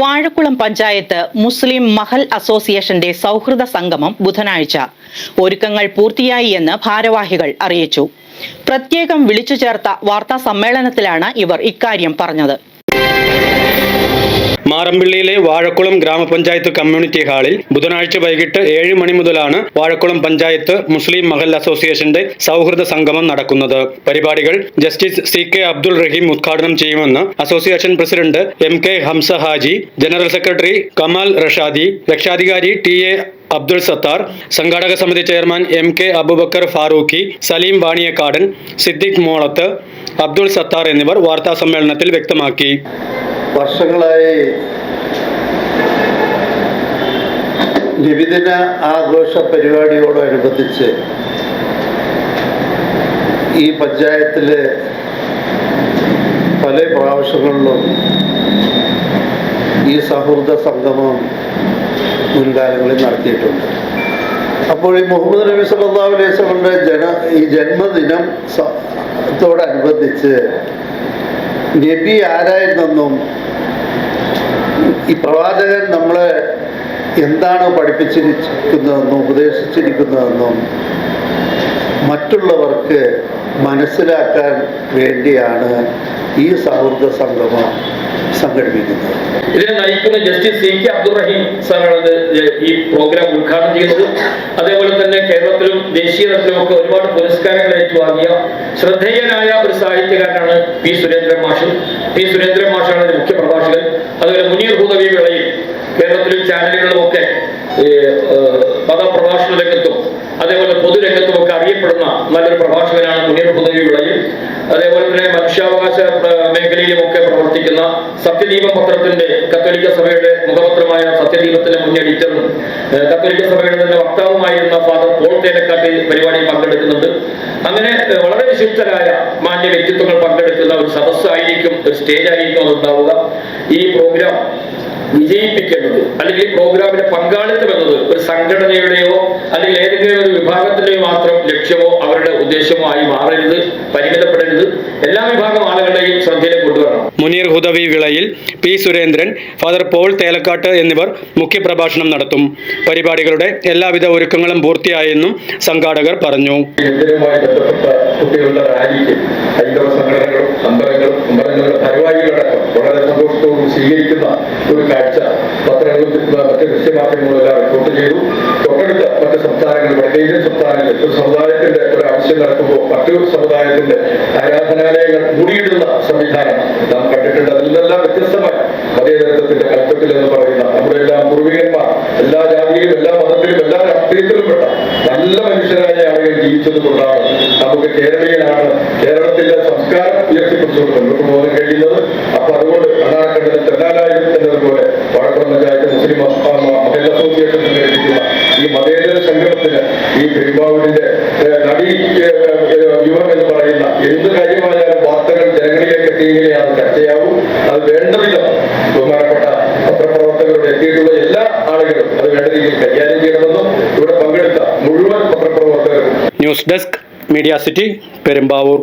വാഴക്കുളം പഞ്ചായത്ത് മുസ്ലിം മഹൽ അസോസിയേഷന്റെ സൗഹൃദ സംഗമം ബുധനാഴ്ച. ഒരുക്കങ്ങൾ പൂർത്തിയായി എന്ന് ഭാരവാഹികൾ അറിയിച്ചു. പ്രത്യേകം വിളിച്ചു ചേർത്ത വാർത്താ സമ്മേളനത്തിലാണ് ഇവർ ഇക്കാര്യം പറഞ്ഞത്. മാറമ്പിള്ളിയിലെ വാഴക്കുളം ഗ്രാമപഞ്ചായത്ത് കമ്മ്യൂണിറ്റി ഹാളിൽ ബുധനാഴ്ച വൈകിട്ട് ഏഴ് മണി മുതലാണ് വാഴക്കുളം പഞ്ചായത്ത് മുസ്ലിം മഹൽ അസോസിയേഷന്റെ സൗഹൃദ സംഗമം നടക്കുന്നത്. പരിപാടികൾ justice C K Abdul Rahim ഉദ്ഘാടനം ചെയ്യുമെന്ന് association president M K Hamza Haji general secretary Kamal Rashadi രക്ഷാധികാരി ടി എ അബ്ദുൾ സത്താർ സംഘാടക സമിതി chairman M K Abubakar Farooqi Saleem Vaniyakkadan Siddique Molath Abdul Sattar എന്നിവർ വാർത്താ സമ്മേളനത്തിൽ വ്യക്തമാക്കി. വർഷങ്ങളായി നിബിദിന ആഘോഷ പരിപാടിയോടനുബന്ധിച്ച് ഈ പഞ്ചായത്തിൽ പല പ്രാവശ്യങ്ങളിലും ഈ സൗഹൃദ സംഗമം മുൻകാലങ്ങളിൽ നടത്തിയിട്ടുണ്ട്. അപ്പോൾ ഈ മുഹമ്മദ് നബി അലൈഹി വസല്ലമയുടെ ജന ഈ ജന്മദിനം ത്തോടനുബന്ധിച്ച് നബി ആരായിരുന്നെന്നും ഈ പ്രവാചകൻ നമ്മളെ എന്താണ് പഠിപ്പിച്ചിരിക്കുന്നതെന്നും ഉപദേശിച്ചിരിക്കുന്നതെന്നും മറ്റുള്ളവർക്ക് മനസ്സിലാക്കാൻ വേണ്ടിയാണ് ഈ സൗഹൃദ സംഗമം സംഘടിപ്പിക്കുന്നത്. ഇതിനെ നയിക്കുന്ന ജസ്റ്റിസ് സി കെ അബ്ദുറഹീം സാറാണ് ഈ പ്രോഗ്രാം ഉദ്ഘാടനം ചെയ്യുന്നത്. അതേപോലെ തന്നെ കേരളത്തിലും ദേശീയ തലത്തിലും ഒക്കെ ഒരുപാട് പുരസ്കാരങ്ങൾ ഏറ്റുവാങ്ങിയ ശ്രദ്ധേയനായ ഒരു സാഹിത്യകാരനാണ് പി സുരേന്ദ്രൻ മാഷ്. പി സുരേന്ദ്രൻ മാഷാണ് ഒരു മുഖ്യ പ്രഭാഷകൻ. അതുപോലെ മുനീർ ഭൂതവി വേളയിൽ കേരളത്തിലും ചാനലുകളിലും ഒക്കെ മതപ്രഭാഷണ രംഗത്തും അതേപോലെ പൊതുരംഗത്തും ഒക്കെ അറിയപ്പെടുന്ന നല്ലൊരു പ്രഭാഷകനാണ് മുനീർ ഭൂതവി വിളയിൽ അതേപോലെ തന്നെ മനുഷ്യാവകാശ ഏഹ്, മേഖലയിലും ഒക്കെ പ്രവർത്തിക്കുന്ന സത്യദീപം പത്രത്തിന്റെ കത്തോലിക്ക സഭയുടെ മുഖപത്രമായ സത്യദീപത്തിന്റെ മുൻ എഡിറ്ററും കത്തോലിക്ക സഭയുടെ തന്നെ വക്താവുമായിരുന്ന ഫാദർ പോൾ തേലക്കാട്ട് പരിപാടിയിൽ പങ്കെടുക്കുന്നുണ്ട്. അങ്ങനെ വളരെ വിശിഷ്ടരായ മാന്യ വ്യക്തിത്വങ്ങൾ പങ്കെടുക്കുന്ന ഒരു സദസ്സായിരിക്കും ഒരു സ്റ്റേജ് ആയിരിക്കും ഈ പ്രോഗ്രാം വിജയിപ്പിക്കേണ്ടത് അല്ലെങ്കിൽ ഈ പ്രോഗ്രാമിന്റെ പങ്കാളിത്തം എന്നത് ഒരു സംഘടനയുടെയോ അവരുടെ ഉദ്ദേശമോ ആയി മാറരുത് പരിമിതപ്പെടരുത്. എല്ലാ വിഭാഗം ആളുകളുടെയും ശ്രദ്ധയിലേക്ക് കൊണ്ടുവരണം. Muneer Hudavi Vilayil P Surendran father Paul Thelakkattu എന്നിവർ മുഖ്യപ്രഭാഷണം നടത്തും. പരിപാടികളുടെ എല്ലാവിധ ഒരുക്കങ്ങളും പൂർത്തിയായെന്നും സംഘാടകർ പറഞ്ഞു. കുട്ടികളുടെ റാലിക്ക് ഹൈന്ദവ സംഘടനകളും അമ്പലങ്ങളും അമ്പലങ്ങളുടെ ഭാരവാഹികളടക്കം വളരെ സന്തോഷത്തോടും സ്വീകരിക്കുന്ന ഒരു കാഴ്ച പത്രങ്ങളും മറ്റ് ദൃശ്യമാധ്യമങ്ങളും എല്ലാം റിപ്പോർട്ട് ചെയ്തു. തൊട്ടടുത്ത മറ്റ് സംസ്ഥാനങ്ങൾ വടക്കേന്ത്യൻ സംസ്ഥാനങ്ങളിൽ ഒരു സമുദായത്തിന്റെ ആവശ്യം നടക്കുമ്പോൾ മറ്റു സമുദായത്തിന്റെ ആരാധനാലയങ്ങൾ മുടിയിടുന്ന സംവിധാനം നാം കണ്ടിട്ടുണ്ട്. അതിൽ നിന്നെല്ലാം വ്യത്യസ്തമായി മതേതരത്വത്തിന്റെ കൽപ്പത്തിൽ എന്ന് പറയുന്ന നമ്മുടെ എല്ലാം പൂർവികന്മാർ എല്ലാ ജാതിയിലും എല്ലാ മതത്തിലും എല്ലാ രാഷ്ട്രീയത്തിലും പെട്ട നല്ല മനുഷ്യരായ ആളുകൾ ജീവിച്ചത് കൊണ്ടാണ് നമുക്ക് കേരളീയനാണ് കേരളത്തിന്റെ സംസ്കാരം ഉയർത്തിപ്പിടിച്ചുകൊണ്ട് മുന്നോട്ട് പോകാൻ കഴിയുന്നത്. അപ്പൊ അതുകൊണ്ട് അണ്ണാക്കണ്ടത് ചെന്നാലായും എന്നതുപോലെ വടക്കുളം പഞ്ചായത്ത് മുസ്ലിം അസോസിയേഷൻ സംഘടിപ്പിക്കുന്ന ഈ മതേതര സംഗമത്തിന് ഈ നടി യുവം എന്ന് പറയുന്ന എന്ത് കാര്യമായാലും വാർത്തകൾ ജനങ്ങളിലേക്ക് എത്തിയെങ്കിലേ അത് ചർച്ചയാവും. അത് വേണ്ട വിധം ബഹുമാനപ്പെട്ട പത്രപ്രവർത്തകരുടെ എത്തിയിട്ടുള്ള എല്ലാ ആളുകളും അത് വേണ്ട രീതിയിൽ കൈകാര്യം ചെയ്യണമെന്നും ഇവിടെ പങ്കെടുത്ത മുഴുവൻ പത്രപ്രവർത്തകരും. News desk media city Perumbavoor.